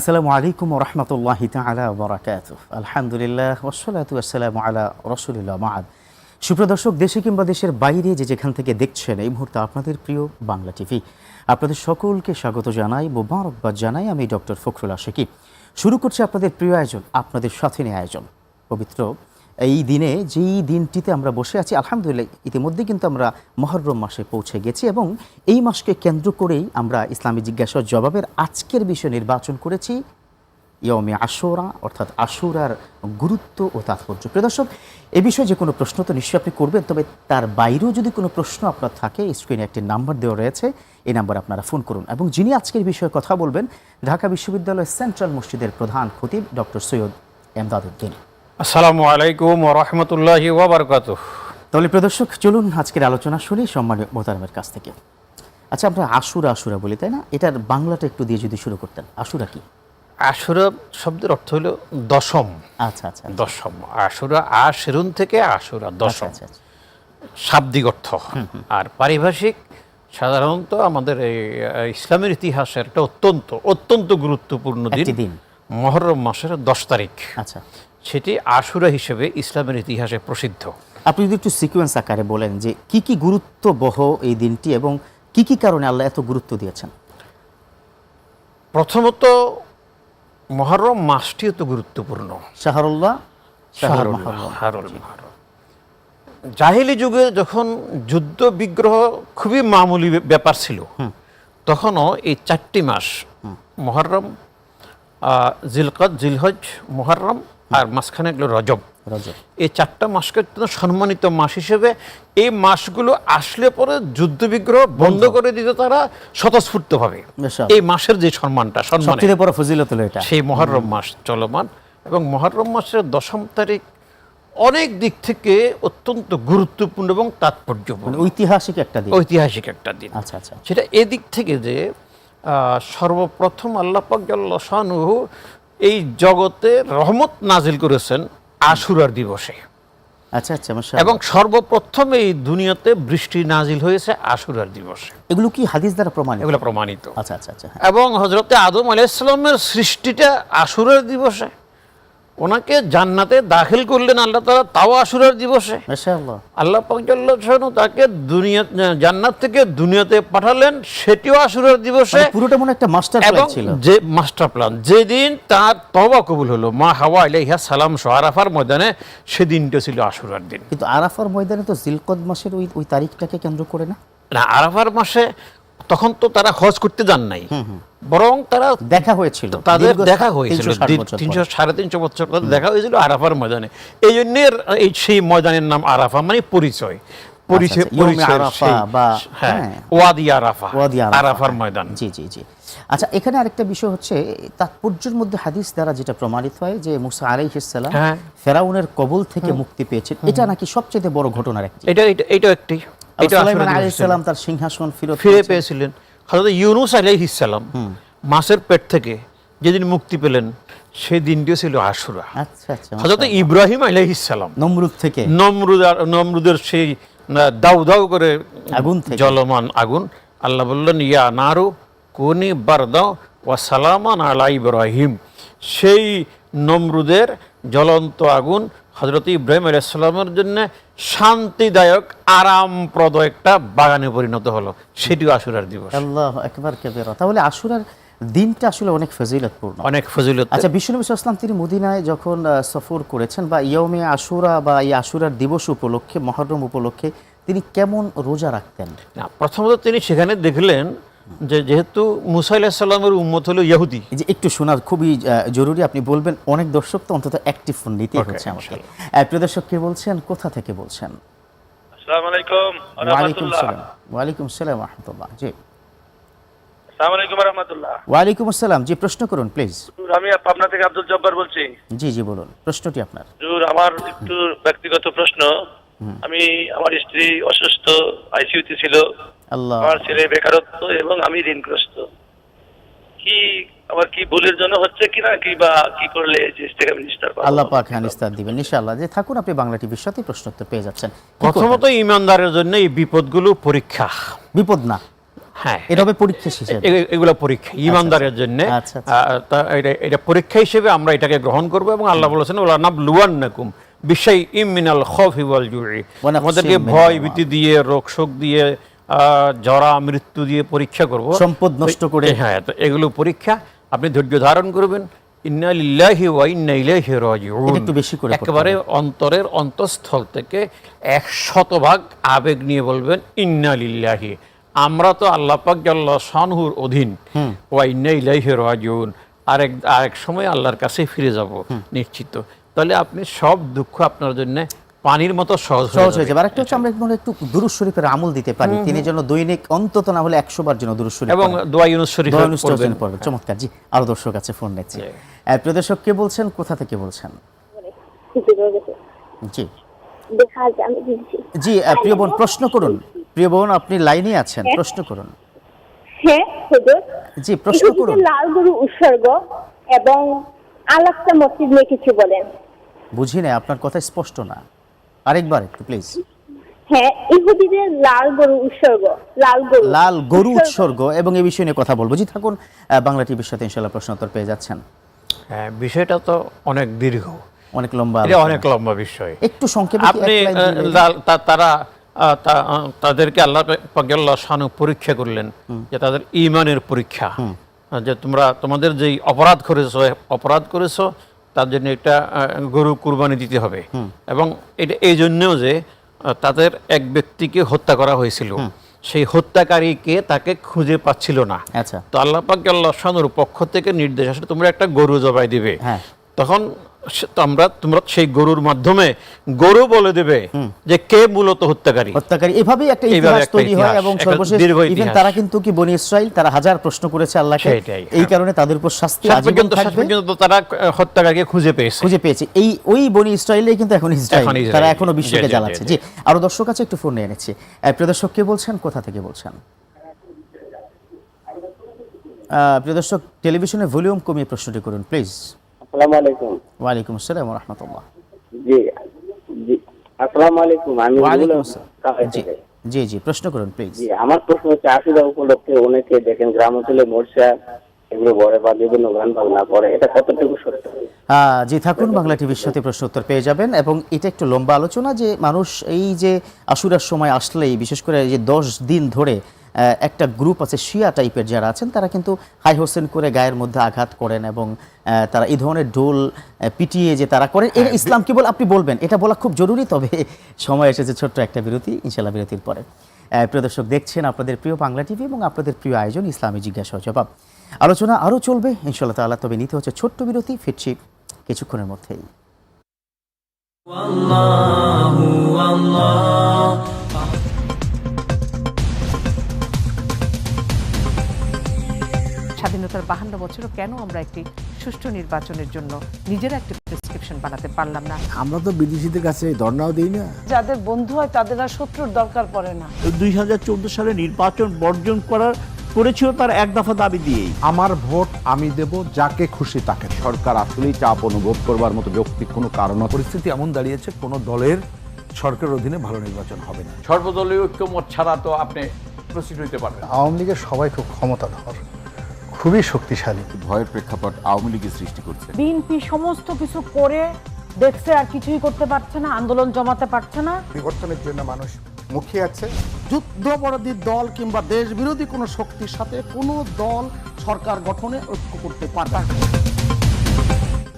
আসসালামু আলাইকুম রহমতুল্লাহ তালা বরাকাত আলহামদুলিল্লাহ ওসলাতু আসসালামু আলা রসুলিল্লা মাদ সুপ্রদর্শক দেশে কিংবা দেশের বাইরে যে যেখান থেকে দেখছেন, এই মুহূর্তে আপনাদের প্রিয় বাংলা টিভি। আপনাদের সকলকে স্বাগত জানাই, মোবারকবাদ জানাই, আমি ডক্টর ফখরুল আশেকি। শুরু করছি আপনাদের প্রিয় আয়োজন, আপনাদের সাথে নিয়ে আয়োজন, পবিত্র এই দিনে, যেই দিনটিতে আমরা বসে আছি, আলহামদুলিল্লাহ ইতিমধ্যে কিন্তু আমরা মহরম মাসে পৌঁছে গেছি এবং এই মাসকে কেন্দ্র করেই আমরা ইসলামী জিজ্ঞাসার জবাবের আজকের বিষয় নির্বাচন করেছি। ইয়মে আশুরা, অর্থাৎ আশুরার গুরুত্ব ও তাৎপর্য। প্রিয় দর্শক, এ বিষয়ে যে কোনো প্রশ্ন তো নিশ্চয়ই আপনি করবেন, তবে তার বাইরেও যদি কোনো প্রশ্ন আপনার থাকে, স্ক্রিনে একটি নাম্বার দেওয়া রয়েছে, এই নাম্বার আপনারা ফোন করুন। এবং যিনি আজকের বিষয়ে কথা বলবেন, ঢাকা বিশ্ববিদ্যালয়ের সেন্ট্রাল মসজিদের প্রধান খতিব ডক্টর সৈয়দ এমদাদুদ্দিন আসসালামু আলাইকুম রহমতুল্লাহি ওবরকাত তাহলে প্রদর্শক চলুন আজকের আলোচনা শুনি সম্মানীয় মোতারামের কাছ থেকে। আচ্ছা আমরা আশুরা আশুরা বলি তাই না? এটার বাংলাটা একটু দিয়ে যদি শুরু করতেন। আশুরা কি? আশুরা শব্দের অর্থ হলো দশম। আচ্ছা আচ্ছা দশম। আশুরা আশেরুন থেকে আশুরা আচ্ছা দশম। আচ্ছা আচ্ছা। শাব্দিক অর্থ। আর পারিভাষিক সাধারণত আমাদের এই ইসলামের ইতিহাসের একটা অত্যন্ত অত্যন্ত গুরুত্বপূর্ণ দিন। মহরম মাসের দশ তারিখ। আচ্ছা। সেটি আশুরা হিসেবে ইসলামের ইতিহাসে প্রসিদ্ধ। আপনি যদি একটু সিকোয়েন্স আকারে বলেন যে কি কি গুরুত্ব বহ এই দিনটি এবং কি কি কারণে আল্লাহ এত গুরুত্ব দিয়েছেন? প্রথমত মহরম মাসটি তো গুরুত্বপূর্ণ। শাহরুল্লাহ। জাহিলি যুগে যখন যুদ্ধ বিগ্রহ খুবই মামুলি ব্যাপার ছিল তখনও এই চারটি মাস মহরম আহ, জিলকদ জিলহজ মহরম আর মাঝখানে এগুলো রজব। রজব। এই চারটা মাসকে সম্মানিত মাস হিসেবে এই মাসগুলো আসলে পরে যুদ্ধ বিগ্রহ বন্ধ করে দিতে তারা স্বতঃস্ফূর্তভাবে। এই মাসের যে সম্মানটা সম্মান। সবচেয়ে ফজিলত এটা। সেই মহরম মাস চলমান এবং মহরম মাসের দশম তারিখ অনেক দিক থেকে অত্যন্ত গুরুত্বপূর্ণ এবং তাৎপর্যপূর্ণ। মানে ঐতিহাসিক একটা দিন। ঐতিহাসিক একটা দিন। আচ্ছা আচ্ছা। সেটা এদিক থেকে যে সর্বপ্রথম আল্লাহ পাক শাহনুহু এই জগতে রহমত নাজিল করেছেন আশুরার দিবসে। আচ্ছা আচ্ছা এবং সর্বপ্রথম এই দুনিয়াতে বৃষ্টি নাজিল হয়েছে আশুরার দিবসে। এগুলো কি হাদিস দ্বারা প্রমাণিত? এগুলো প্রমাণিত। আচ্ছা আচ্ছা আচ্ছা হ্যাঁ। এবং হজরতে আদম আলাইসালামের সৃষ্টিটা আশুরার দিবসে। ওনাকে জান্নাতে দাখিল করলেন আল্লাহ তালা তাও আশুরের দিবসে। আল্লাহ পাকজাল্লাহ তাকে দুনিয়া জান্নাত থেকে দুনিয়াতে পাঠালেন সেটিও আশুরের দিবসে। মানে পুরোটা মনে একটা মাস্টার প্ল্যান ছিল। যে মাস্টার প্ল্যান যেদিন তার তবা কবুল হলো মা হাওয়া আলাইহা সালাম সোহারাফার ময়দানে সেদিনটা ছিল আশুরার দিন। কিন্তু আরাফার ময়দানে তো জিলকদ মাসের ওই ওই তারিখটাকে কেন্দ্র করে না? না আরাফার মাসে তখন তো তারা হজ করতে যান নাই। বরং তারা দেখা হয়েছিল তাদের দেখা হয়েছিল 360 বছর পর। তিনশো সাড়ে তিনশো বছর দেখা হয়েছিল আরাফার ময়দানে। এই জন্য এই সেই ময়দানের নাম আরাফা মানে পরিচয়। পরিচয় আচ্ছা, আরাফা বা-। ওয়াদি আরাফা ওয়াদি আরাফার। ময়দান। জি জি জি। এখানে আরেকটা বিষয় হচ্ছে তাৎপর্যের মধ্যে হাদিস দ্বারা যেটা প্রমাণিত হয় যে মুসা আলাইহিসসালাম হ্যাঁ। ফেরাউনের কবল থেকে মুক্তি পেয়েছেন। এটা নাকি সবচেয়ে বড় ঘটনার একটি? এটা এটা একটি। এটা সুলাইমান আসলে তার সিংহাসন ফিরে পেয়েছিলেন। হযরত ইউনুস আলাইহিস সালাম মাসের পেট থেকে যেদিন মুক্তি পেলেন সেই দিনটিও ছিল আশুরা। আচ্ছা আচ্ছা ইব্রাহিম আলাইহিস সালাম নমরুদ থেকে? নমরুদ নমরুদের সেই দাউ দাউ করে আগুন জলমান আগুন। আল্লাহ বললেন ইয়া নারু কোনি বারদাও ওয়া সালামান আলা ইব্রাহিম। সেই নমরুদের জ্বলন্ত আগুন হজরত ইব্রাহিম আলাইসাল্লামের জন্য শান্তিদায়ক আরামপ্রদ একটা বাগানে পরিণত হলো। সেটিও আশুরার দিবস। আল্লাহ একবার কেবেরা। তাহলে আশুরার দিনটা আসলে অনেক ফজিলতপূর্ণ। অনেক ফজিলত। আচ্ছা বিশ্বনবী সাল্লাম তিনি মদিনায় যখন সফর করেছেন বা ইয়মে আশুরা বা এই আশুরার দিবস উপলক্ষে মহরম উপলক্ষে তিনি কেমন রোজা রাখতেন? না, প্রথমত তিনি সেখানে দেখলেন যে যেহেতু মুসা আলাহিসাল্লামের উম্মত হলো ইহুদি। যে একটু শোনার খুবই জরুরি আপনি বলবেন অনেক দর্শক তো অন্তত অ্যাক্টিভ ফোন নিতে হচ্ছে আমাকে। প্রিয় দর্শক কে বলছেন? কোথা থেকে বলছেন? আসসালামু আলাইকুম ওয়ালাইকুম রহমতুল্লাহ সালাম। ওয়ালাইকুম সালাম রহমতুল্লাহ। জি। আসসালামু আলাইকুম রহমতুল্লাহ। ওয়ালাইকুম আসসালাম। জি প্রশ্ন করুন প্লিজ আমি থেকে আব্দুল জব্বার বলছি। জি জি বলুন। প্রশ্নটি আপনার। হুজুর আমার একটু ব্যক্তিগত প্রশ্ন। আমি আমার স্ত্রী অসুস্থ আইসিইউতে ছিল। আমার ছেলে বেকারত্ব এবং আমি ঋণগ্রস্ত। কি আমার কি ভুলের জন্য হচ্ছে কিনা কি বা কি করলে যে ইস্তেকাম নিষ্ঠার পাবো? আল্লাহ পাক হ্যাঁ নিস্তার দিবেন ইনশাআল্লাহ। যে থাকুন আপনি বাংলা টিভির সাথে প্রশ্নোত্তর পেয়ে যাচ্ছেন। প্রথমত ইমানদারের জন্য এই বিপদগুলো পরীক্ষা। বিপদ না? হ্যাঁ। এটা হবে পরীক্ষা হিসেবে এগুলো পরীক্ষা ইমানদারের জন্য। আচ্ছা, আচ্ছা। এটা পরীক্ষা হিসেবে আমরা এটাকে গ্রহণ করব এবং আল্লাহ বলেছেন ওলা নাব লুয়ান নাকুম বিষয় ইমিনাল খফি ওয়াল জুরি আমাদেরকে ভয়। ভীতি দিয়ে রোগ শোক দিয়ে জরা মৃত্যু দিয়ে পরীক্ষা করব। সম্পদ নষ্ট করে। হ্যাঁ তো এগুলো পরীক্ষা। আপনি ধৈর্য ধারণ করবেন। একেবারে অন্তরের অন্তঃস্থল থেকে এক শতভাগ আবেগ নিয়ে বলবেন ইন্না লিল্লাহি। আমরা তো আল্লাহ পাক শানহুর অধীন। ওয়া ইন্না ইলাইহি রাজিউন। আরেক আরেক সময় আল্লাহর কাছে ফিরে যাব নিশ্চিত। তাহলে আপনি সব দুঃখ আপনার জন্য পানির মতো সহজ সহজ হয়ে যাবে। আরেকটা হচ্ছে আমরা মনে একটু দুরুজ শরীফের আমল দিতে পারি। তিনি যেন দৈনিক অন্তত না হলে একশো বার যেন দুরুজ শরীফ এবং দোয়া ইউনুস শরীফ দোয়া অনুষ্ঠিত পড়বেন। পড়বে চমৎকার। জি আরও দর্শক আছে ফোন নিচ্ছে। প্রিয় দর্শক কে বলছেন? কোথা থেকে বলছেন? জি। জি প্রিয় বোন প্রশ্ন করুন। প্রিয় বোন আপনি লাইনে আছেন। প্রশ্ন করুন। হ্যাঁ হুজুর। জি প্রশ্ন করুন। লাল গরু উৎসর্গ এবং আলাক্সা মসজিদ নিয়ে কিছু বলেন। বুঝি না আপনার কথা স্পষ্ট না। আরেকবার একটু প্লিজ হ্যাঁ ইহুদিদের লাল গরু উৎসর্গ লাল গরু। লাল গরু উৎসর্গ। এবং এই বিষয় নিয়ে কথা বলব। জি থাকুন বাংলা টিভির সাথে ইনশাল্লাহ প্রশ্নোত্তর পেয়ে যাচ্ছেন। হ্যাঁ বিষয়টা তো অনেক দীর্ঘ। অনেক লম্বা এটা অনেক লম্বা বিষয়। একটু সংক্ষেপে আপনি তারা আহ, তাদেরকে আল্লাহ পাগল্লা শানু পরীক্ষা করলেন যে তাদের ইমানের পরীক্ষা। যে তোমরা তোমাদের যেই অপরাধ করেছ অপরাধ করেছ তার জন্য একটা গরু কুরবানি দিতে হবে। এবং এটা এই জন্যও যে তাদের এক ব্যক্তিকে হত্যা করা হয়েছিল। সেই হত্যাকারীকে তাকে খুঁজে পাচ্ছিল না। আচ্ছা। তো আল্লাহ পাক আল্লাহ শানুর পক্ষ থেকে নির্দেশ আসলে তোমরা একটা গরু জবাই দিবে। হ্যাঁ। তখন আমরা তোমরা সেই গরুর মাধ্যমে গরু বলে দেবে যে কে মূলত হত্যাকারী। হত্যাকারী। এভাবেই একটা ইতিহাস তৈরি হয় এবং সর্বশেষ ইভেন তারা কিন্তু কি বনি ইসরাইল তারা হাজার প্রশ্ন করেছে আল্লাহকে। এই হ্যাঁ। কারণে তাদের উপর শাস্তি আজীবন থাকবে। তারা হত্যাকারীকে খুঁজে পেয়েছে। খুঁজে পেয়েছে। এই ওই বনি ইসরায়েলে কিন্তু এখন ইসরায়েল। তারা এখনও বিশ্বকে জ্বালাচ্ছে। জি, আরও দর্শক আছে একটু ফোন নিয়ে এনেছি। প্রিয় দর্শক কে বলছেন? কোথা থেকে বলছেন? প্রিয় দর্শক টেলিভিশনের ভলিউম কমিয়ে প্রশ্নটি করুন প্লিজ। আসসালামু আলাইকুম। আসসালাম রহমতুল্লাহ জি জি আসসালামু আলাইকুম আমি আসসালাম। জি জি জি প্রশ্ন করুন প্লিজ জি আমার প্রশ্ন হচ্ছে উপলক্ষে অনেকে দেখেন গ্রাম অঞ্চলে মোর্চা এগুলো বলে বা বিভিন্ন গান বাজনা করে এটা কতটুকু সত্য? আহ, জি থাকুন বাংলা টিভির সাথে প্রশ্ন উত্তর পেয়ে যাবেন এবং এটা একটু লম্বা আলোচনা যে মানুষ এই যে আশুরার সময় আসলেই বিশেষ করে এই যে দশ দিন ধরে একটা গ্রুপ আছে শিয়া টাইপের যারা আছেন তারা কিন্তু হাই হোসেন করে গায়ের মধ্যে আঘাত করেন এবং তারা এই ধরনের ডোল আহ, পিটিয়ে যে তারা করেন এটা ইসলাম কেবল আপনি বলবেন এটা বলা খুব জরুরি তবে সময় এসেছে ছোট্ট একটা বিরতি ইনশাল্লাহ বিরতির পরে। আহ, প্রিয় দর্শক দেখছেন আপনাদের প্রিয় বাংলা টিভি এবং আপনাদের প্রিয় আয়োজন ইসলামী জিজ্ঞাসা ও জবাব। আলোচনা আরও চলবে ইনশাল্লাহ তাআলা তবে নিতে হচ্ছে ছোট্ট বিরতি ফিরছি কিছুক্ষণের মধ্যেই। স্বাধীনতার বাহান্ন বছরও কেন আমরা একটি সুষ্ঠু নির্বাচনের জন্য নিজেরা একটি প্রেসক্রিপশন বানাতে পারলাম না? আমরা তো বিদেশিদের কাছে ধর্নাও দিই না। যাদের বন্ধু হয় তাদের আর শত্রুর দরকার পড়ে না। দুই হাজার চোদ্দ সালে নির্বাচন বর্জন করার করেছিল তার এক দফা দাবি দিয়েই। আমার ভোট আমি দেব যাকে খুশি তাকে সরকার আসলেই চাপ অনুভব করবার মতো যৌক্তিক কোনো কারণ পরিস্থিতি এমন দাঁড়িয়েছে কোনো দলের সরকারের অধীনে ভালো নির্বাচন হবে না। সর্বদলীয় ঐক্যমত ছাড়া তো আপনি প্রস্তুত হইতে পারবেন আওয়ামী লীগের সবাই খুব ক্ষমতাধর। খুবই শক্তিশালী। ভয়ের প্রেক্ষাপট আওয়ামী লীগের সৃষ্টি করছে। বিএনপি সমস্ত কিছু করে দেখছে আর কিছুই করতে পারছে না আন্দোলন জমাতে পারছে না। বিবর্তনের জন্য মানুষ মুখে আছে। যুদ্ধাপরাধী দল কিংবা দেশ বিরোধী কোনো শক্তির সাথে কোনো দল সরকার গঠনে ঐক্য করতে পারবে না।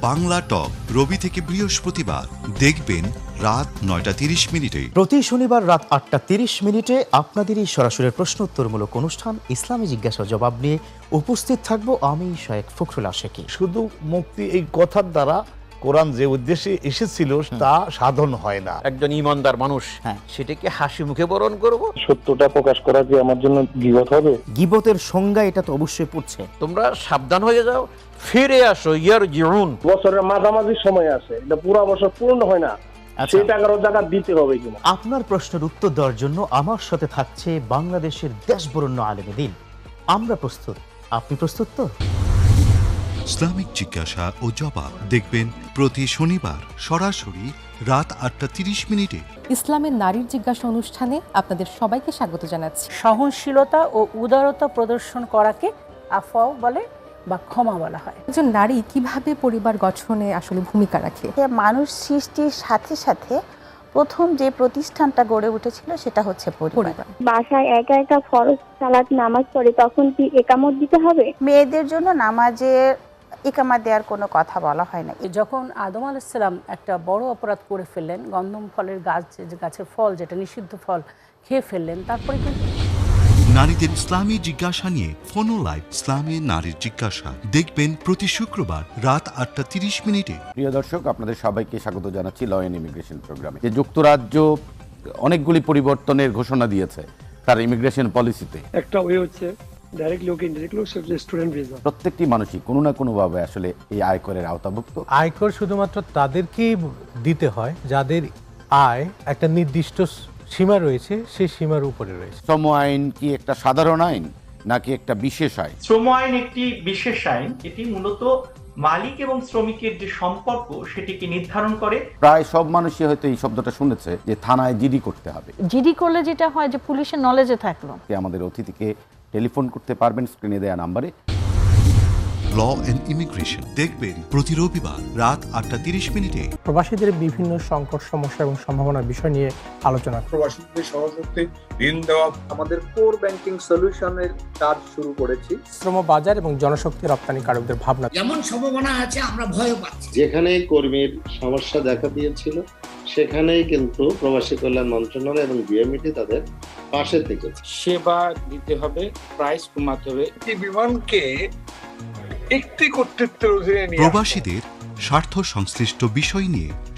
বাংলা টক রবি থেকে বৃহস্পতিবার। দেখবেন রাত নয়টা তিরিশ মিনিটে। প্রতি শনিবার রাত আটটা তিরিশ মিনিটে আপনাদেরই সরাসরি প্রশ্ন উত্তরমূলক অনুষ্ঠান ইসলামী জিজ্ঞাসা জবাব নিয়ে উপস্থিত থাকব আমি শায়েক ফখরুল আশেকি। শুধু মুক্তি এই কথার দ্বারা কোরআন যে উদ্দেশ্যে এসেছিল তা সাধন হয় না। একজন ইমানদার মানুষ। হ্যাঁ। সেটাকে হাসি মুখে বরণ করব? সত্যটা প্রকাশ করা যে আমার জন্য বিপদ হবে? গিবতের সংজ্ঞা এটা তো অবশ্যই পড়ছে। তোমরা সাবধান হয়ে যাও। ফিরে আসো ইয়ার জিউন বছরের মাঝামাঝি সময় আছে এটা পুরো বছর পূর্ণ হয় না। আচ্ছা। সেই টাকারও জায়গা দিতে হবে কিনা? আপনার প্রশ্নের উত্তর দেওয়ার জন্য আমার সাথে থাকছে বাংলাদেশের দেশ বরণ্য আলেমে দিন। আমরা প্রস্তুত। আপনি প্রস্তুত তো? ইসলামিক জিজ্ঞাসা ও জবাব দেখবেন প্রতি শনিবার সরাসরি রাত আটটা তিরিশ মিনিটে। ইসলামের নারীর জিজ্ঞাসা অনুষ্ঠানে আপনাদের সবাইকে স্বাগত জানাচ্ছি। সহনশীলতা ও উদারতা প্রদর্শন করাকে আফাও বলে। বা ক্ষমা বলা হয়। একজন নারী কীভাবে পরিবার গঠনে আসলে ভূমিকা রাখে? মানুষ সৃষ্টির সাথে সাথে প্রথম যে প্রতিষ্ঠানটা গড়ে উঠেছিল সেটা হচ্ছে পরিবার। বাসায় একা একা ফরজ সালাত নামাজ পড়ে তখন কি একামত দিতে হবে? মেয়েদের জন্য নামাজে একামত দেওয়ার কোনো কথা বলা হয় না। যখন আদম আলাইসাল্লাম একটা বড় অপরাধ করে ফেললেন গন্ধম ফলের গাছ যে গাছের ফল যেটা নিষিদ্ধ ফল খেয়ে ফেললেন তারপরে কিন্তু নারীদের ইসলামী জিজ্ঞাসা নিয়ে ফোনো লাইভ ইসলামী নারীর জিজ্ঞাসা। দেখবেন প্রতি শুক্রবার রাত আটটা তিরিশ মিনিটে। প্রিয় দর্শক আপনাদের সবাইকে স্বাগত জানাচ্ছি ল অ্যান্ড ইমিগ্রেশন প্রোগ্রামে যে যুক্তরাজ্য অনেকগুলি পরিবর্তনের ঘোষণা দিয়েছে তার ইমিগ্রেশন পলিসিতে একটা ওয়ে হচ্ছে directly okay indirectly student visa প্রত্যেকটি মানুষই কোনো না কোনোভাবে আসলে এই আয়করের আওতাভুক্ত। আয়কর শুধুমাত্র তাদেরকেই দিতে হয় যাদের আয় একটা নির্দিষ্ট সীমা রয়েছে সেই সীমার উপরে রয়েছে। শ্রম আইন কি একটা সাধারণ আইন নাকি একটা বিশেষ আইন? শ্রম আইন একটি বিশেষ আইন এটি মূলত মালিক এবং শ্রমিকের যে সম্পর্ক সেটিকে নির্ধারণ করে। প্রায় সব মানুষই হয়তো এই শব্দটা শুনেছে যে থানায় জিডি করতে হবে। জিডি করলে যেটা হয় যে পুলিশের নলেজে থাকল। কে আমাদের অতিথিকে টেলিফোন করতে পারবেন স্ক্রিনে দেওয়া নাম্বারে। ল অ্যান্ড ইমিগ্রেশন দেখবেন প্রতি রবিবার রাত আটটা তিরিশ মিনিটে। প্রবাসীদের বিভিন্ন সংকট সমস্যা এবং সম্ভাবনার বিষয় নিয়ে আলোচনা প্রবাসীদের সহজতে ঋণ দেওয়া আমাদের কোর ব্যাংকিং সলিউশনের কাজ শুরু করেছি। শ্রম বাজার এবং জনশক্তি রপ্তানিকারকদের ভাবনা। যেমন সম্ভাবনা আছে আমরা ভয় পাচ্ছি। যেখানে কর্মীর সমস্যা দেখা দিয়েছিল সেখানেই কিন্তু প্রবাসী কল্যাণ মন্ত্রণালয় এবং বিএমইটি তাদের পাশে থেকেছে। সেবা দিতে হবে প্রাইস কমাতে হবে। বিমানকে একটি কর্তৃত্বের অধীনে প্রবাসীদের স্বার্থ সংশ্লিষ্ট বিষয় নিয়ে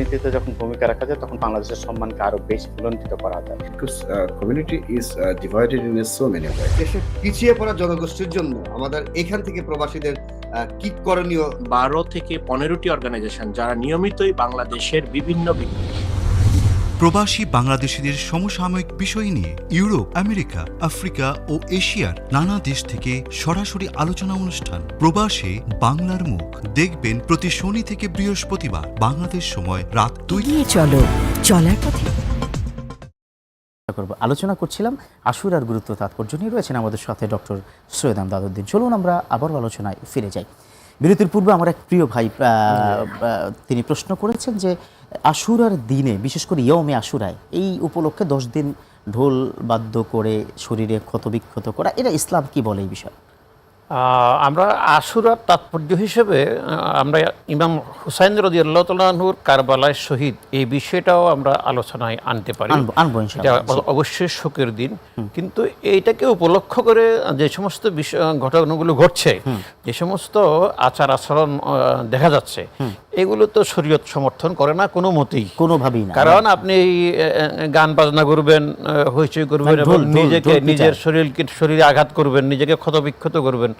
রাজনীতিতে যখন ভূমিকা রাখা যায় তখন বাংলাদেশের সম্মানকে আরও বেশি বুলন্দিত করা যায়। Community is divided in so many way দেশের পিছিয়ে পড়া জনগোষ্ঠীর জন্য আমাদের এখান থেকে প্রবাসীদের কি করণীয়? বারো থেকে পনেরোটি অর্গানাইজেশন যারা নিয়মিতই বাংলাদেশের বিভিন্ন বিভিন্ন প্রবাসী বাংলাদেশিদের সমসাময়িক বিষয় নিয়ে ইউরোপ আমেরিকা আফ্রিকা ও এশিয়ার নানা দেশ থেকে সরাসরি আলোচনা অনুষ্ঠান। প্রবাসে বাংলার মুখ। দেখবেন প্রতি শনি থেকে বৃহস্পতিবার বাংলাদেশ সময় রাত দুই চলো। চলার পথে। করব। আলোচনা করছিলাম আশুরার গুরুত্ব তাৎপর্য নিয়ে রয়েছেন আমাদের সাথে ডক্টর সৈয়দ আহমদাদুদ্দিন চলুন আমরা আবারও আলোচনায় ফিরে যাই। বিরতির পূর্বে আমার এক প্রিয় ভাই তিনি প্রশ্ন করেছেন যে আশুরার দিনে, বিশেষ করে ইয়মে আশুরায়, এই উপলক্ষে দশ দিন ঢোল বাদ্য করে, শরীরে ক্ষতবিক্ষত করা এটা ইসলাম কি বলে এই বিষয়ে? আমরা আশুরার তাৎপর্য হিসেবে আমরা ইমাম হুসাইন রদি আল্লাহ তালুর কারবালায় শহীদ। এই বিষয়টাও আমরা আলোচনায় আনতে পারি। অবশ্যই শোকের দিন। কিন্তু এইটাকে উপলক্ষ করে যে সমস্ত বিষয় ঘটনাগুলো ঘটছে যে সমস্ত আচার আচরণ দেখা যাচ্ছে এগুলো তো শরীয়ত সমর্থন করে না কোনো মতেই। কোনোভাবেই না। কারণ আপনি গান বাজনা করবেন হইচই করবেন ঢোল- নিজেকে নিজের শরীরকে শরীরে আঘাত করবেন নিজেকে ক্ষতবিক্ষত করবেন।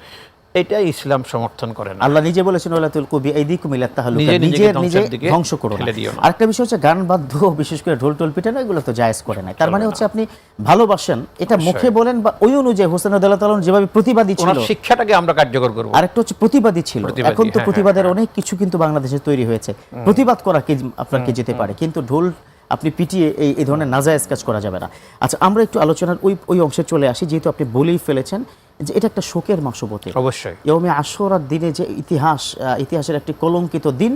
এটা ইসলাম সমর্থন করে না। আল্লাহ নিজে বলেছেন ওয়ালাতুল কবি এইদিকুম ইলা তাহালুকা। নিজে নিজে ধ্বংস করো না। দিও না। আরেকটা বিষয় হচ্ছে গান বাদ্য বিশেষ করে ঢোল টোল পিটানো এগুলো তো জায়েজ করে নাই। তার মানে হচ্ছে আপনি ভালোবাসেন এটা মুখে বলেন বা ওই অনুযায়ী হোসেন রাদিয়াল্লাহু তাআলা যেভাবে প্রতিবাদী ছিল শিক্ষাটাকে আমরা কার্যকর করব। আরেকটা হচ্ছে প্রতিবাদী ছিল। এখন তো হ্যাঁ, প্রতিবাদের অনেক কিছু কিন্তু বাংলাদেশে তৈরি হয়েছে। প্রতিবাদ করা কি আপনাকে যেতে পারে? কিন্তু ঢোল আপনি পিটিয়ে এই এই ধরনের নাজায়েজ কাজ করা যাবে না। আচ্ছা আমরা একটু আলোচনার ওই ওই অংশে চলে আসি যেহেতু আপনি বলেই ফেলেছেন যে এটা একটা শোকের মাস বটে অবশ্যই। ইয়মে আশরার দিনে যে ইতিহাস ইতিহাসের একটি কলঙ্কিত দিন।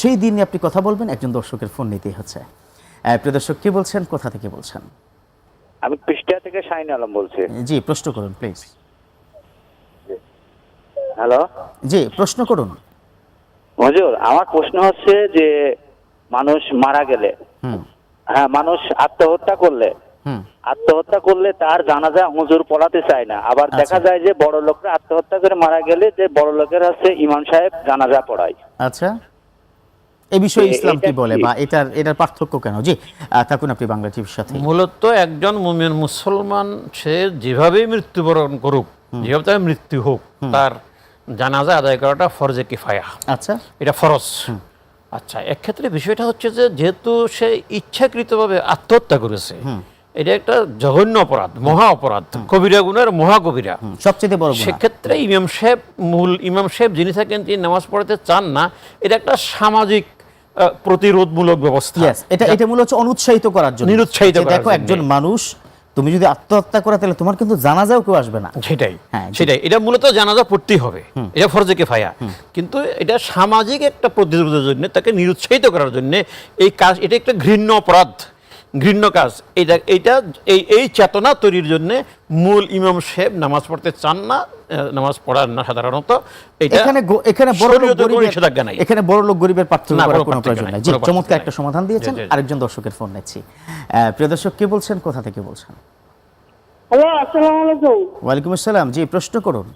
সেই দিনে আপনি কথা বলবেন একজন দর্শকের ফোন নিতেই হচ্ছে। প্রিয় দর্শক কি বলছেন কোথা থেকে বলছেন? আমি কুষ্টিয়া থেকে শাহিন আলম বলছি। জি প্রশ্ন করুন প্লিজ। হ্যালো? জি প্রশ্ন করুন। মজুর আমার প্রশ্ন হচ্ছে যে মানুষ মারা গেলে হুম। হ্যাঁ মানুষ আত্মহত্যা করলে। আত্মহত্যা করলে তার জানাজা হুজুর পড়াতে চায় না। আবার আচ্ছা। দেখা যায় যে বড় লোকরা আত্মহত্যা করে মারা গেলে যে বড় লোকের হচ্ছে ইমাম সাহেব জানাজা পড়ায়। আচ্ছা। এই বিষয়ে ইসলাম কি বলে? বা এটার এটার পার্থক্য কেন? জি থাকুন আপনি বাংলা টিভির সাথে। মূলত একজন মুমিন মুসলমান সে যেভাবেই মৃত্যুবরণ করুক যেভাবে তার মৃত্যু হোক তার জানাজা আদায় করাটা ফরজে কিফায়া। আচ্ছা। এটা ফরজ। আচ্ছা এক্ষেত্রে বিষয়টা হচ্ছে যে যেহেতু সে ইচ্ছাকৃতভাবে আত্মহত্যা করেছে এটা একটা জঘন্য অপরাধ মহা অপরাধ কবিরা গুণের মহা কবিরা। সবচেয়ে বড়। সেক্ষেত্রে ইমাম সাহেব মূল ইমাম সাহেব যিনি থাকেন তিনি নামাজ পড়াতে চান না এটা একটা সামাজিক প্রতিরোধমূলক ব্যবস্থা। এটা এটা মূলত হচ্ছে অনুৎসাহিত করার জন্য। নিরুৎসাহিত দেখো একজন মানুষ তুমি যদি আত্মহত্যা করো তাহলে তোমার কিন্তু জানাজাও কেউ আসবে না। সেটাই হ্যাঁ সেটাই। এটা মূলত জানাজা পড়তেই হবে। এটা ফরজে কেফায়া। কিন্তু এটা সামাজিক একটা প্রতিযোগিতার জন্য তাকে নিরুৎসাহিত করার জন্য এই কাজ এটা একটা ঘৃণ্য অপরাধ ঘৃণ্য কাজ। এটা এইটা এই এই চেতনা তৈরির জন্য মূল ইমাম সাহেব নামাজ পড়তে চান না নামাজ পড়ার না সাধারণত এখানে এখানে বড় লোক গরিবের নিষেধাজ্ঞা নাই। এখানে বড় লোক গরিবের পার্থক্য করার কোনো প্রয়োজন নাই, জি চমৎকার একটা সমাধান দিয়েছেন। আরেকজন দর্শকের ফোন নিচ্ছি। আহ, প্রিয় দর্শক কে বলছেন? কোথা থেকে বলছেন? হ্যালো আসসালামু আলাইকুম। ওয়ালাইকুম আসসালাম। জি প্রশ্ন করুন।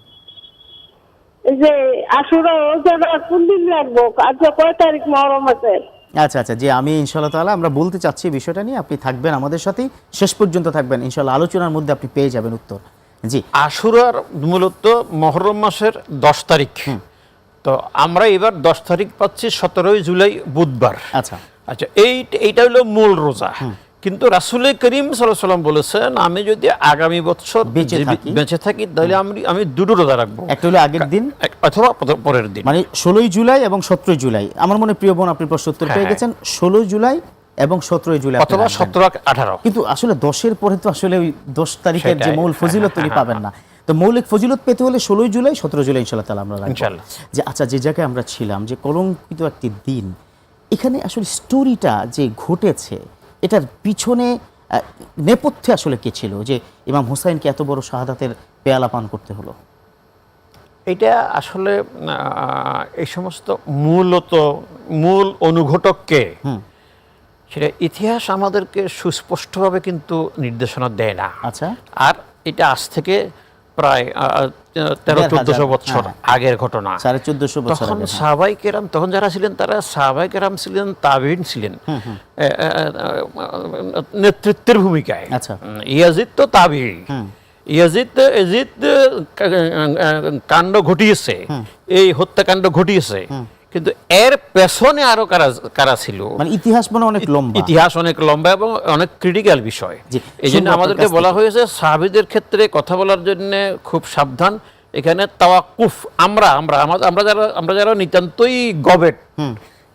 এই যে আশুরা রোজাটা কোন দিন রাখব আজকে কয় তারিখ মহরম আছে? আচ্ছা আচ্ছা। জি আমি ইনশাল্লাহ তাআলা আমরা বলতে চাচ্ছি বিষয়টা নিয়ে। আপনি থাকবেন আমাদের সাথেই। শেষ পর্যন্ত থাকবেন। ইনশাল্লাহ আলোচনার মধ্যে আপনি পেয়ে যাবেন উত্তর। জি। আশুরার মূলত মহরম মাসের দশ তারিখ। তো আমরা এবার দশ তারিখ পাচ্ছি সতেরোই জুলাই বুধবার। আচ্ছা। আচ্ছা এই এইটা হলো মূল রোজা। কিন্তু রাসুল করিম সাল্লাম বলেছেন আমি যদি আগামী বছর বেঁচে থাকি। বেঁচে থাকি তাহলে আমি আমি দুটো রোজা রাখব। একটা হলো আগের দিন। অথবা পরের দিন। মানে ষোলোই জুলাই এবং সতেরোই জুলাই। আমার মনে প্রিয় বোন আপনি প্রশ্ন উত্তর পেয়ে হ্যাঁ, গেছেন। ষোলোই জুলাই এবং সতেরোই জুলাই অথবা সতেরো আঠারো কিন্তু আসলে দশের পরে তো আসলে ওই দশ তারিখের যে। মূল ফজিলত তিনি পাবেন না তো মৌলিক ফজিলত পেতে হলে ষোলোই জুলাই সতেরো জুলাই ইনশাল্লাহ তালা আমরা। ইনশাল্লাহ। যে আচ্ছা যে জায়গায় আমরা ছিলাম যে কলঙ্কিত একটি দিন এখানে আসলে স্টোরিটা যে ঘটেছে এটার পিছনে নেপথ্যে আসলে কে ছিল যে ইমাম হুসাইনকে এত বড় শাহাদাতের পেয়ালা পান করতে হলো এটা আসলে এই সমস্ত মূলত মূল অনুঘটককে সেটা ইতিহাস আমাদেরকে সুস্পষ্টভাবে কিন্তু নির্দেশনা দেয় না। আচ্ছা। আর এটা আজ থেকে প্রায় তেরো চোদ্দশো বছর হ্যাঁ। আগের ঘটনা। সাড়ে চোদ্দশো বছর তখন হ্যাঁ। সাহাবাই কেরাম তখন যারা ছিলেন তারা সাহাবাই কেরাম ছিলেন তাবিন ছিলেন। নেতৃত্বের ভূমিকায়। আচ্ছা। ইয়াজিদ তো তাবি ইয়াজিদ এজিদ কাণ্ড ঘটিয়েছে। এই হত্যাকাণ্ড ঘটিয়েছে। কিন্তু এর পেছনে আরও কারা কারা ছিল? মানে ইতিহাস মানে অনেক লম্বা। ইতিহাস অনেক লম্বা এবং অনেক ক্রিটিক্যাল বিষয়। এই জন্য আমাদেরকে বলা হয়েছে সাহাবিদের ক্ষেত্রে কথা বলার জন্য খুব সাবধান। এখানে তাওয়াকুফ আমরা আমরা আমরা যারা আমরা যারা নিতান্তই গবেট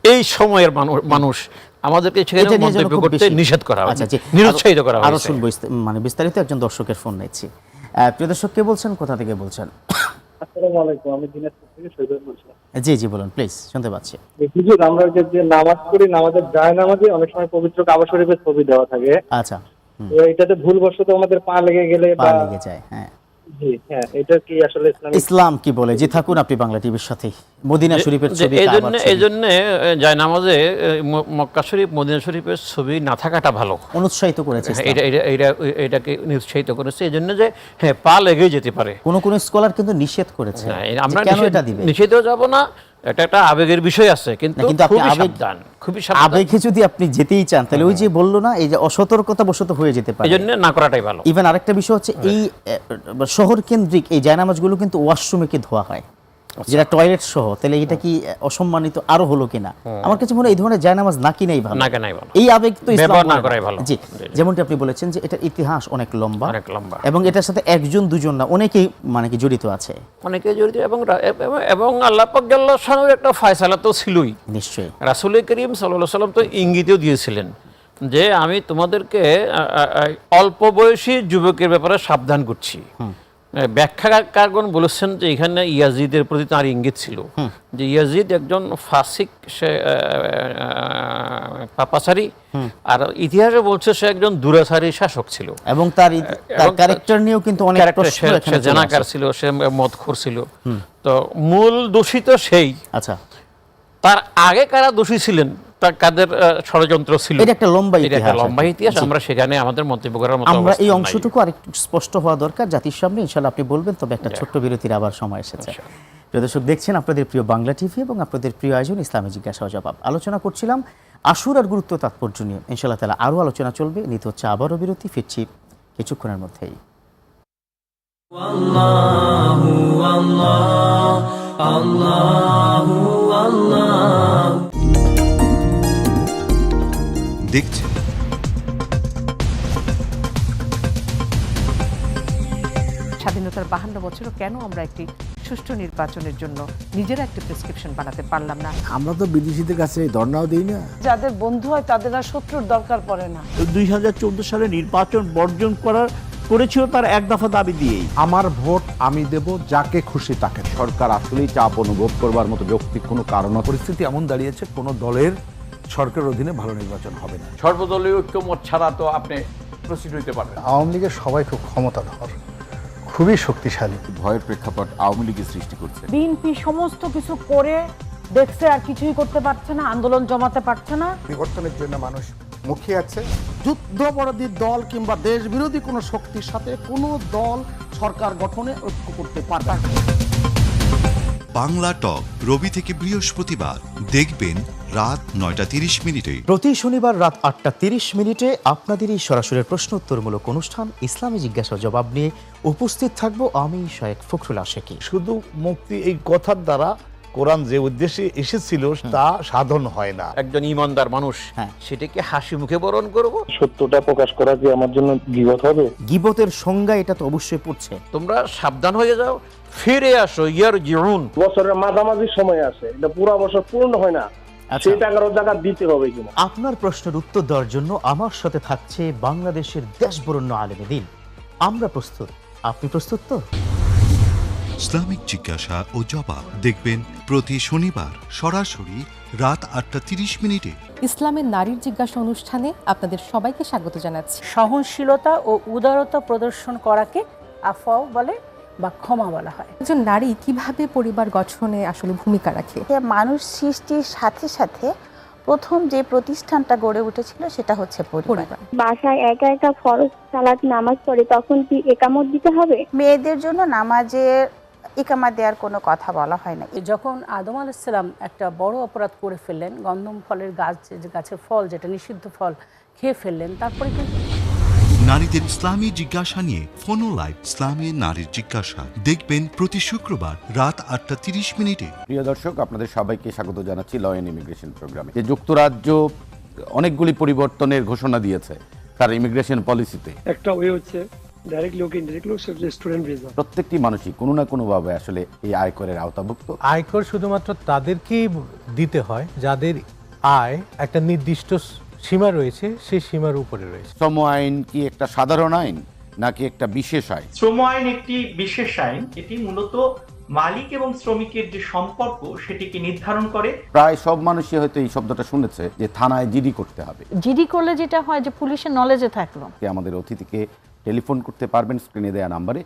এই সময়ের মানুষ আমাদেরকে সেখানে মন্তব্য করতে নিষেধ করা হয়েছে আচ্ছা নিরুৎসাহিত করা আরও হয়েছে। শুনব ইস্ত- মানে বিস্তারিত একজন দর্শকের ফোন নিচ্ছি। প্রিয় দর্শক কে বলছেন? কোথা থেকে বলছেন? আসসালামু আলাইকুম আমি দিনাজপুর থেকে সৈয়দ বলছিলাম। জি জি বলুন প্লিজ শুনতে পাচ্ছি। হুজুর আমরা যে যে নামাজ পড়ি নামাজের যায় নামাজে অনেক সময় পবিত্র কাবা শরীফের ছবি দেওয়া থাকে। আচ্ছা তো এটাতে ভুলবশত আমাদের পা লেগে গেলে পা লেগে যায় হ্যাঁ। জি হ্যাঁ এটা কি আসলে ইসলামিক? ইসলাম কি বলে? জি থাকুন আপনি বাংলা টিভির সাথে মদিনা শরীফের ছবি এই জন্য এই জন্য যায় নামাজে মক্কা শরীফ মদিনা শরীফের ছবি না থাকাটা ভালো। অনুৎসাহিত করেছে হ্যাঁ, এটা এটা এটা এটাকে নিরুৎসাহিত করেছে। এই জন্য যে হ্যাঁ পা লেগে যেতে পারে। কোন কোন স্কলার কিন্তু নিষেধ করেছে। হ্যাঁ, আমরা কেন নিষেধ- এটা দিবে? নিষেধও যাব না এটা একটা আবেগের বিষয় আছে কিন্তু খুবই আবেগ- সাবধান খুবই সাবধান। আবেগে যদি আপনি যেতেই চান তাহলে ওই যে বলল না এই যে অসতর্কতা বশত হয়ে যেতে পারে। এজন্য না করাটাই ভালো। ইভেন আরেকটা বিষয় হচ্ছে এই আহ, শহর কেন্দ্রিক এই জায়নামাজগুলো কিন্তু ওয়াশরুমে কি ধোয়া হয়। যেটা টয়লেট সহ তাহলে এটা কি অসম্মানিত আরও হলো কিনা? আমার কাছে মনে হয় এই ধরনের জায়নামাজ না কিনাই ভালো। না কেনাই ভালো। এই আবেগ তো ইসলাম না করাই ভালো। জি যেমনটি আপনি বলেছেন যে এটার ইতিহাস অনেক লম্বা। অনেক লম্বা। এবং এটার সাথে একজন দুজন না অনেকেই মানে কি জড়িত আছে। অনেকে জড়িত এবং এবং- আল্লাহ পাক জাল্লাহ শানুর একটা ফয়সালা তো ছিলই। নিশ্চয়ই। রাসুল করিম সাল্লাহ সাল্লাম তো ইঙ্গিতও দিয়েছিলেন যে আমি তোমাদেরকে অল্প বয়সী যুবকের ব্যাপারে সাবধান করছি। ব্যাখ্যাকারগণ বলেছেন যে এখানে ইয়াজিদের প্রতি তার ইঙ্গিত ছিল। যে ইয়াজিদ একজন ফাসিক সে পাপাচারী। আর ইতিহাসে বলছে সে একজন দুরাচারী শাসক ছিল। এবং তার তার ক্যারেক্টার নিয়েও কিন্তু অনেক সে- জানাকার ছিল সে মদখোর ছিল। তো মূল দোষী তো সেই। আচ্ছা। তার আগে কারা দোষী ছিলেন? কাদের ষড়যন্ত্র ছিল। এটা একটা লম্বা ইতিহাস লম্বা ইতিহাস। আমরা সেখানে আমাদের মন্তব্য করার মতো আমরা এই অংশটুকু আর একটু স্পষ্ট হওয়া দরকার। জাতির সামনে ইনশাল্লাহ আপনি বলবেন তবে একটা ছোট্ট বিরতির আবার সময় এসেছে। প্রিয় দর্শক দেখছেন আপনাদের প্রিয় বাংলা টিভি এবং আপনাদের প্রিয় আয়োজন ইসলামী জিজ্ঞাসা ও জবাব। আলোচনা করছিলাম আশুর আর গুরুত্ব তাৎপর্য নিয়ে। ইনশাল্লাহ তালা আরও আলোচনা চলবে। নিতে হচ্ছে আবারও বিরতি। ফিরছি কিছুক্ষণের মধ্যেই। দেখছেন স্বাধীনতার বাহান্ন বছরও কেন আমরা একটি সুষ্ঠু নির্বাচনের জন্য নিজেরা একটা প্রেসক্রিপশন বানাতে পারলাম না? আমরা তো বিদেশিদের কাছে ধর্নাও দিই না। যাদের বন্ধু হয় তাদের আর শত্রুর দরকার পড়ে না। দুই হাজার চোদ্দ সালে নির্বাচন বর্জন করার করেছিল তার এক দফা দাবি দিয়েই। আমার ভোট আমি দেব যাকে খুশি তাকে। সরকার আসলেই চাপ অনুভব করবার মতো যৌক্তিক কোনো কারণ পরিস্থিতি এমন দাঁড়িয়েছে কোনো দলের সরকারের অধীনে ভালো নির্বাচন হবে না। সর্বদলীয় ঐক্যমত ছাড়া তো আপনি প্রস্তুত হইতে পারবেন আওয়ামী লীগের সবাই খুব ক্ষমতাধর খুবই শক্তিশালী। ভয়ের প্রেক্ষাপট আওয়ামী লীগের সৃষ্টি করছে। বিএনপি সমস্ত কিছু করে দেখছে আর কিছুই করতে পারছে না আন্দোলন জমাতে পারছে না। বিবর্তনের জন্য মানুষ মুখিয়ে আছে। যুদ্ধাপরাধী দল কিংবা দেশ বিরোধী কোনো শক্তির সাথে কোনো দল সরকার গঠনে ঐক্য করতে পারবে না। বাংলা টক রবি থেকে বৃহস্পতিবার। দেখবেন রাত নয়টা তিরিশ মিনিটে। প্রতি শনিবার রাত আটটা তিরিশ মিনিটে আপনাদের এই সরাসরি প্রশ্ন উত্তরমূলক অনুষ্ঠান ইসলামী জিজ্ঞাসা জবাব নিয়ে উপস্থিত থাকব আমি শায়েক ফখরুল আশেকি। শুধু মুক্তি এই কথার দ্বারা কোরআন যে উদ্দেশ্যে এসেছিল তা সাধন হয় না। একজন ইমানদার মানুষ সেটাকে হাসি মুখে বরণ করব? সত্যটা প্রকাশ করা যে আমার জন্য বিপদ হবে? গিবতের সংজ্ঞা এটা তো অবশ্যই পড়ছে। তোমরা সাবধান হয়ে যাও ফিরে আসো ইয়ার জিউন বছরের মাঝামাঝি সময় আছে এটা পুরো বছর পূর্ণ হয় না। সেই টাকার জায়গা দিতে হবে কিনা। আপনার প্রশ্নের উত্তর দেওয়ার জন্য আমার সাথে থাকছে বাংলাদেশের দেশবরণ্য আলেমে দিন। আমরা প্রস্তুত। আপনি প্রস্তুত তো? ইসলামিক জিজ্ঞাসা ও জবাব দেখবেন প্রতি শনিবার সরাসরি রাত আটটা তিরিশ মিনিটে। ইসলামের নারীর জিজ্ঞাসা অনুষ্ঠানে আপনাদের সবাইকে স্বাগত জানাচ্ছি। সহনশীলতা ও উদারতা প্রদর্শন করাকে আফাও বলে। বা ক্ষমা বলা হয়। একজন নারী কীভাবে পরিবার গঠনে আসলে ভূমিকা রাখে? মানুষ সৃষ্টির সাথে সাথে প্রথম যে প্রতিষ্ঠানটা গড়ে উঠেছিল সেটা হচ্ছে পরিবার। বাসায় একা একা ফরজ সালাত নামাজ পড়ে তখন কি একামত দিতে হবে? মেয়েদের জন্য নামাজের ইকামা দেওয়ার কোনো কথা বলা হয় না। যখন আদম আলাইসাল্লাম একটা বড় অপরাধ করে ফেললেন গন্ধম ফলের গাছ যে গাছের ফল যেটা নিষিদ্ধ ফল খেয়ে ফেললেন তারপরে কিন্তু নারীদের ইসলামী জিজ্ঞাসা নিয়ে ফোনো লাইভ ইসলামী নারীর জিজ্ঞাসা। দেখবেন প্রতি শুক্রবার রাত আটটা তিরিশ মিনিটে। প্রিয় দর্শক আপনাদের সবাইকে স্বাগত জানাচ্ছি ল অ্যান্ড ইমিগ্রেশন প্রোগ্রামে যে যুক্তরাজ্য অনেকগুলি পরিবর্তনের ঘোষণা দিয়েছে তার ইমিগ্রেশন পলিসিতে একটা ওয়ে হচ্ছে directly okay indirectly student visa প্রত্যেকটি মানুষই কোনো না কোনোভাবে আসলে এই আয়করের আওতাভুক্ত। আয়কর শুধুমাত্র তাদেরকেই দিতে হয় যাদের আয় একটা নির্দিষ্ট সীমা রয়েছে সেই সীমার উপরে রয়েছে। শ্রম আইন কি একটা সাধারণ আইন নাকি একটা বিশেষ আইন? শ্রম আইন একটি বিশেষ আইন এটি মূলত মালিক এবং শ্রমিকের যে সম্পর্ক সেটিকে নির্ধারণ করে। প্রায় সব মানুষই হয়তো এই শব্দটা শুনেছে যে থানায় জিডি করতে হবে। জিডি করলে যেটা হয় যে পুলিশের নলেজে থাকল। কে আমাদের অতিথিকে টেলিফোন করতে পারবেন স্ক্রিনে দেওয়া নাম্বারে।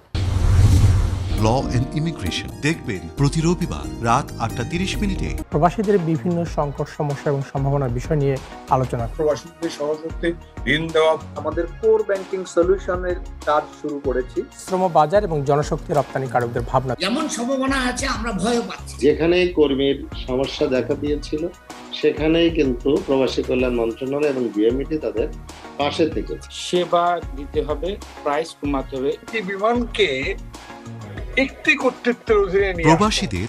ল অ্যান্ড ইমিগ্রেশন দেখবেন প্রতি রবিবার রাত আটটা তিরিশ মিনিটে। প্রবাসীদের বিভিন্ন সংকট সমস্যা এবং সম্ভাবনার বিষয় নিয়ে আলোচনা প্রবাসীদের সহযোগিতে ঋণ দেওয়া আমাদের কোর ব্যাংকিং সলিউশনের কাজ শুরু করেছি। শ্রম বাজার এবং জনশক্তি রপ্তানিকারকদের ভাবনা। যেমন সম্ভাবনা আছে আমরা ভয় পাচ্ছি। যেখানে কর্মীর সমস্যা দেখা দিয়েছিল সেখানেই কিন্তু প্রবাসী কল্যাণ মন্ত্রণালয় এবং বিএমইটি তাদের পাশে থেকেছে। সেবা দিতে হবে প্রাইস কমাতে হবে। বিমানকে একটি কর্তৃত্বের অধীনে প্রবাসীদের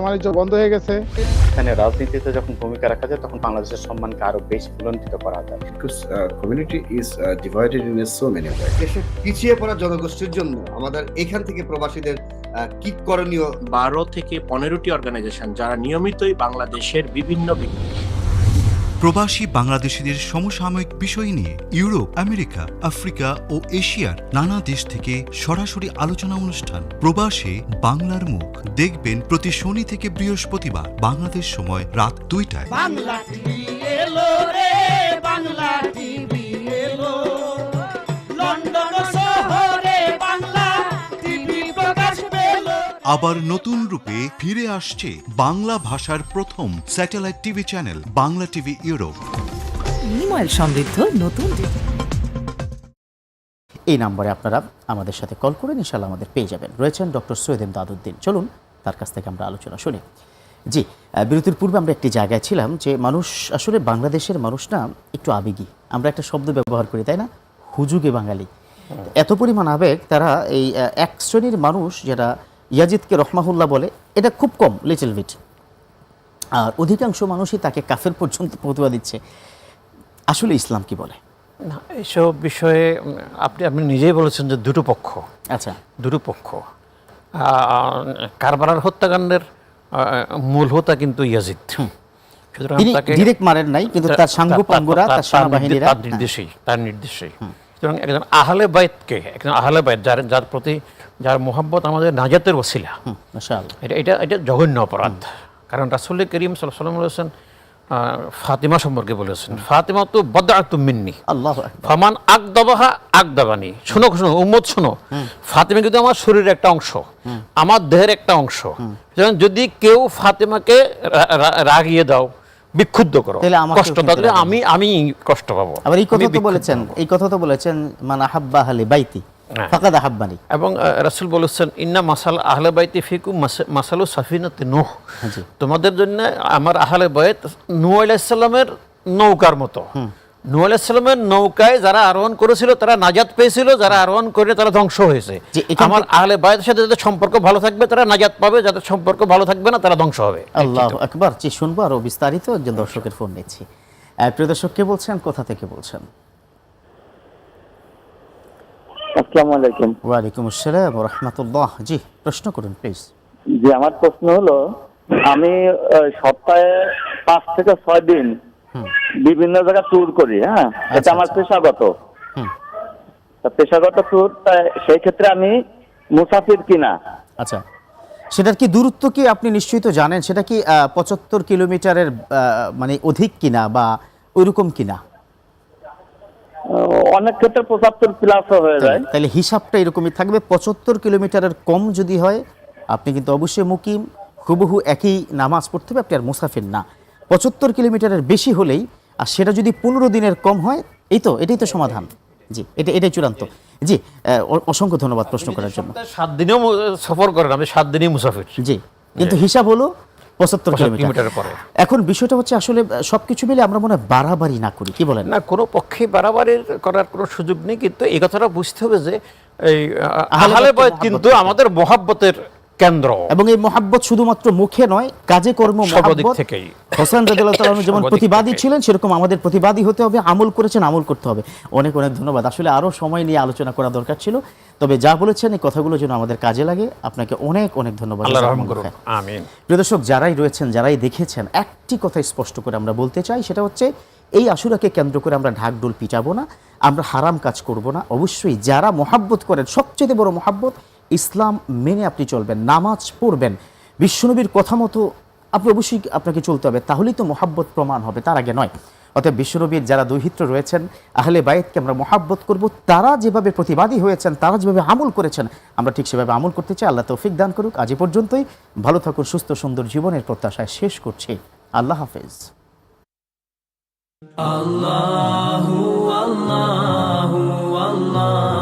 বাণিজ্য বন্ধ হয়ে গেছে। এখানে রাজনীতিতে যখন ভূমিকা রাখা যায় তখন বাংলাদেশের সম্মানকে আরও বেশি বুলন্দিত করা যায়। Community is divided in so many দেশের পিছিয়ে পড়া জনগোষ্ঠীর জন্য আমাদের এখান থেকে প্রবাসীদের কি করণীয়? বারো থেকে পনেরোটি অর্গানাইজেশন যারা নিয়মিতই বাংলাদেশের বিভিন্ন প্রবাসী বাংলাদেশিদের সমসাময়িক বিষয় নিয়ে ইউরোপ, আমেরিকা, আফ্রিকা ও এশিয়ার নানা দেশ থেকে সরাসরি আলোচনা অনুষ্ঠান। প্রবাসে বাংলার মুখ। দেখবেন প্রতি শনি থেকে বৃহস্পতিবার বাংলাদেশ সময় রাত দুইটায়। বাংলা আবার নতুন রূপে ফিরে আসছে বাংলা ভাষার প্রথম satellite TV channel Bangla TV Europe. সমৃদ্ধ নতুন এই নাম্বারে আপনারা আমাদের সাথে কল করে ইনশাল্লাহ আমাদের পেয়ে যাবেন। রয়েছেন ডক্টর সৈয়দ দাদুদ্দিন। চলুন তার কাছ থেকে আমরা আলোচনা শুনি। জি বিরতির পূর্বে আমরা একটি জায়গায় ছিলাম যে মানুষ আসলে বাংলাদেশের মানুষ না একটু আবেগী। আমরা একটা শব্দ ব্যবহার করি তাই না? হুজুগে বাঙালি। এত পরিমাণ আবেগ তারা এই এক শ্রেণির মানুষ যারা ইয়াজিদকে রহমাহুল্লাহ বলে এটা খুব কম লিটল বিট আর অধিকাংশ মানুষই তাকে কাফের পর্যন্ত প্রতিভা দিচ্ছে। আসলে ইসলাম কি বলে? না এসব বিষয়ে আপনি আপনি নিজেই বলেছেন যে দুটো পক্ষ। আচ্ছা। দুটো পক্ষ। আহ, কারবালার হত্যাকাণ্ডের মূল হোতা কিন্তু ইয়াজিদ। সুতরাং তাকে- direct মারেন নাই, কিন্তু তার সাঙ্গপাঙ্গরা, তার সেনাবাহিনীরা- তার নির্দেশেই তার নির্দেশেই। সুতরাং একজন আহলে বাইতকে একজন আহলে বাইত যার যার প্রতি যার মোহাব্বত আমাদের নাজাতের ওসিলা এটা এটা এটা জঘন্য অপরাধ। কারণ রাসুল করিম সাল্লাম বলেছেন ফাতিমা সম্পর্কে বলেছেন ফাতিমা তো বদাত মিন্নি আল্লাহ ফামান আক দাবাহা আক দাবানি শুনো শুনো উম্মত শুনো ফাতিমা কিন্তু আমার শরীরের একটা অংশ আমার দেহের একটা অংশ। যদি কেউ ফাতিমাকে রাগিয়ে দাও বিক্ষুব্ধ করো। তাহলে আমার কষ্ট তাহলে আমি আমি কষ্ট পাবো। আবার এই কথা তো বলেছেন এই কথা তো বলেছেন মানে আহাব্বা আহলে বাইতি হ্যাঁ। ফাকাদ আহাব্বানি। এবং রাসুল বলেছেন ইন্না মাসাল আহলে বাইতি ফিকু মাস- মাসালু সাফিনাতে নূহ। জি। তোমাদের জন্য আমার আহলে বাইত নূহ আলাইহিস সালামের নৌকার মতো। নূহ আলাইহিস নৌকায় যারা আরোহণ করেছিল তারা নাজাত পেয়েছিল যারা আরোহণ করে তারা ধ্বংস হয়েছে। আমার আহলে বাইতের সাথে যাদের সম্পর্ক ভালো থাকবে তারা নাজাত পাবে যাদের সম্পর্ক ভালো থাকবে না তারা ধ্বংস হবে। আল্লাহ আকবার। জি শুনব আরও বিস্তারিত একজন দর্শকের ফোন নিচ্ছি। প্রিয় দর্শক কে বলছেন কোথা থেকে বলছেন? আসসালামু আলাইকুম। ওয়ালাইকুম আসসালাম রহমতুল্লাহ। জি প্রশ্ন করুন প্লিজ জি আমার প্রশ্ন হলো আমি সপ্তাহে পাঁচ থেকে ছয় দিন বিভিন্ন জায়গায় ট্যুর করি হ্যাঁ? এটা আমার পেশাগত। পেশাগত ট্যুর সেই ক্ষেত্রে আমি মুসাফির কিনা। আচ্ছা। সেটার কি দূরত্ব কি আপনি নিশ্চয়ই তো জানেন? সেটা কি পঁচাত্তর কিলোমিটারের মানে অধিক কিনা বা ওইরকম কিনা? অনেক ক্ষেত্রে পঁচাত্তর প্লাসও হয়ে যায়। তাহলে হিসাবটা এরকমই থাকবে। পঁচাত্তর কিলোমিটারের কম যদি হয় আপনি কিন্তু অবশ্যই মুকিম হুবহু একই নামাজ পড়তে হবে আপনি আর মুসাফির না। পঁচাত্তর কিলোমিটারের বেশি হলেই আর সেটা যদি পনেরো দিনের কম হয় এই তো এটাই তো সমাধান। জি এটা এটাই চূড়ান্ত। জি অসংখ্য ধন্যবাদ প্রশ্ন করার জন্য। সাত দিনেও সফর করেন আমি সাত দিনই মুসাফির। জি কিন্তু হিসাব হলো পঁচাত্তর কিলোমিটার। পরে। এখন বিষয়টা হচ্ছে আসলে আহ, সবকিছু মিলে আমরা মনে হয় বাড়াবাড়ি না করি কি বলেন? না কোনো পক্ষে বাড়াবাড়ি করার কোনো সুযোগ নেই কিন্তু এই কথাটা বুঝতে হবে যে এই আহলে কিন্তু আমাদের মহাব্বতের কেন্দ্র। এবং এই মহাব্বত শুধুমাত্র মুখে নয় কাজে কর্ম সর্বদিক মহাব্বত থেকেই। হোসেন রাদিয়াল্লাহু আনহু যেমন প্রতিবাদী ছিলেন সেরকম আমাদের প্রতিবাদী হতে হবে আমল করেছেন আমল করতে হবে। অনেক অনেক ধন্যবাদ। আসলে আরও সময় নিয়ে আলোচনা করা দরকার ছিল। তবে যা বলেছেন এই কথাগুলো যেন আমাদের কাজে লাগে। আপনাকে অনেক অনেক ধন্যবাদ। আমিন। প্রিয় দর্শক যারাই রয়েছেন যারাই দেখেছেন একটি কথা স্পষ্ট করে আমরা বলতে চাই সেটা হচ্ছে এই আশুরাকে কেন্দ্র করে আমরা ঢাকডোল পিটাবো না আমরা হারাম কাজ করব না। অবশ্যই যারা মহাব্বত করেন সবচেয়ে বড় মহাব্বত ইসলাম মেনে আপনি চলবেন, নামাজ পড়বেন। বিশ্বনবীর কথা মতো আপনি অবশ্যই আপনাকে চলতে হবে, তাহলেই তো মহাব্বত প্রমাণ হবে, তার আগে নয়। অতএব বিশ্বনবীর যারা দৈহিত্র রয়েছেন, আহলে বাইতকে আমরা মহাব্বত করব, তারা যেভাবে প্রতিবাদী হয়েছেন, তারা যেভাবে আমল করেছেন, আমরা ঠিক সেভাবে আমল করতে চাই, আল্লাহ তৌফিক দান করুক। আজ পর্যন্তই, ভালো থাকুন, সুস্থ, সুন্দর জীবনের প্রত্যাশায় শেষ করছি। আল্লাহ হাফেজ। Allahu Allahu Allahu